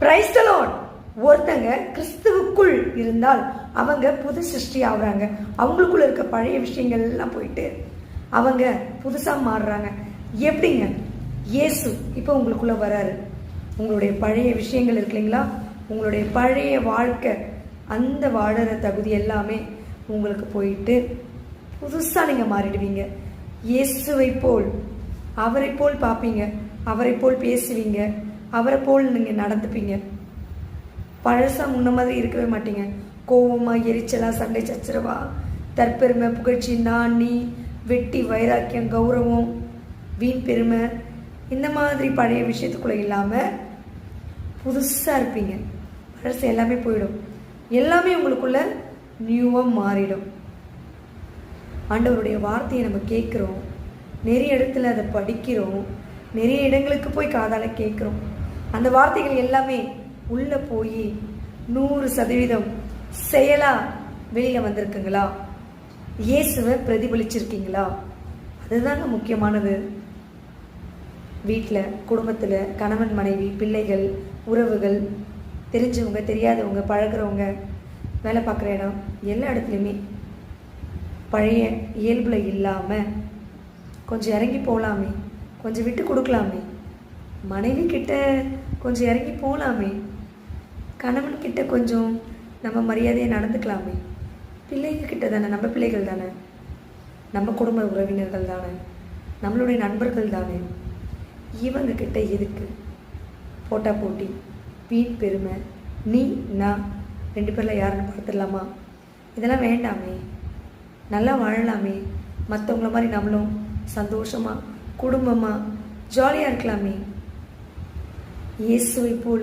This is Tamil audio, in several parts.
பிரைஸ்டலோன் ஒருத்தங்க கிறிஸ்துவுக்குள் இருந்தால் அவங்க புது சிருஷ்டி ஆகுறாங்க. அவங்களுக்குள்ள இருக்க பழைய விஷயங்கள் எல்லாம் போயிட்டு அவங்க புதுசாக மாறுறாங்க. எப்படிங்க? இயேசு இப்போ உங்களுக்குள்ள வராரு. உங்களுடைய பழைய விஷயங்கள் இருக்கு இல்லைங்களா? உங்களுடைய பழைய வாழ்க்கை அந்த வாழற தகுதி எல்லாமே உங்களுக்கு போயிட்டு புதுசாக நீங்கள் மாறிடுவீங்க. இயேசுவை போல் அவரை போல் பார்ப்பீங்க. அவரை போல் பேசுவீங்க. அவரை போல் நீங்கள் நடந்துப்பீங்க. பழசாக முன்ன மாதிரி இருக்கவே மாட்டீங்க. கோவமாக எரிச்சலாக சண்டை சச்சரவா தற்பெருமை புகழ்ச்சி நான் நீ வெட்டி வைராக்கியம் கௌரவம் வீண் பெருமை இந்த மாதிரி பழைய விஷயத்துக்குள்ள இல்லாமல் புதுசாக இருப்பீங்க. பழசு எல்லாமே போயிடும். எல்லாமே உங்களுக்குள்ள நியூவாக மாறிடும். ஆண்டவருடைய வார்த்தையை நம்ம கேட்குறோம். நிறைய இடத்துல அதை படிக்கிறோம். நிறைய இடங்களுக்கு போய் காதால் கேட்குறோம். அந்த வார்த்தைகள் எல்லாமே உள்ளே போய் நூறு சதவீதம் செயலாக வெளியில் வந்திருக்குங்களா? இயேசுவை பிரதிபலிச்சிருக்கீங்களா? அதுதாங்க முக்கியமானது. வீட்டில் குடும்பத்தில் கணவன் மனைவி பிள்ளைகள் உறவுகள் தெரிஞ்சவங்க தெரியாதவங்க பழகுறவங்க வேலை பார்க்குற இடம் எல்லா இடத்துலையுமே பழைய இயல்பில் இல்லாமல் கொஞ்சம் இறங்கி போகலாமே கொஞ்சம் விட்டு கொடுக்கலாமே மனைவி கிட்ட கொஞ்சம் இறங்கி போகலாமே கணவன் கிட்ட கொஞ்சம் நம்ம மரியாதையை நடந்துக்கலாமே. பிள்ளைங்க கிட்ட தானே நம்ம பிள்ளைகள் தானே. நம்ம குடும்ப உறவினர்கள் தானே. நம்மளுடைய நண்பர்கள் தானே. இவங்க கிட்ட எதுக்கு? போட்டா போட்டி வீண் பெருமை நீ நான் ரெண்டு பேரில் யாருன்னு பார்த்துடலாமா? இதெல்லாம் வேண்டாமே. நல்லா வாழலாமே. மற்றவங்கள மாதிரி நம்மளும் சந்தோஷமாக குடும்பமாக ஜாலியாக இருக்கலாமே. இயேசுவை போல்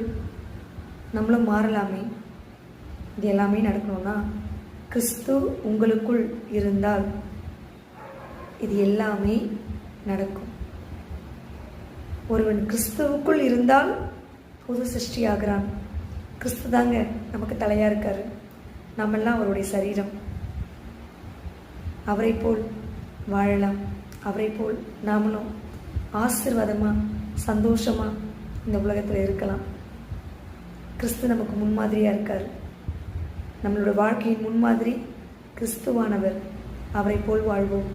நம்மளும் மாறலாமே. இது எல்லாமே நடக்கணும்னா கிறிஸ்து உங்களுக்குள் இருந்தால் இது எல்லாமே நடக்கும். ஒருவன் கிறிஸ்துவுக்குள் இருந்தால் புது சிருஷ்டியாகிறான். கிறிஸ்து தாங்க நமக்கு தலையாக இருக்கார். நம்மெல்லாம் அவருடைய சரீரம். அவரை போல் வாழலாம். அவரை போல் நாமளும் ஆசிர்வாதமாக சந்தோஷமாக இந்த உலகத்தில் இருக்கலாம். கிறிஸ்து நமக்கு முன்மாதிரியாக இருக்கார். நம்மளோட வாழ்க்கையின் முன்மாதிரி கிறிஸ்துவானவர். அவரை போல் வாழ்வோம்.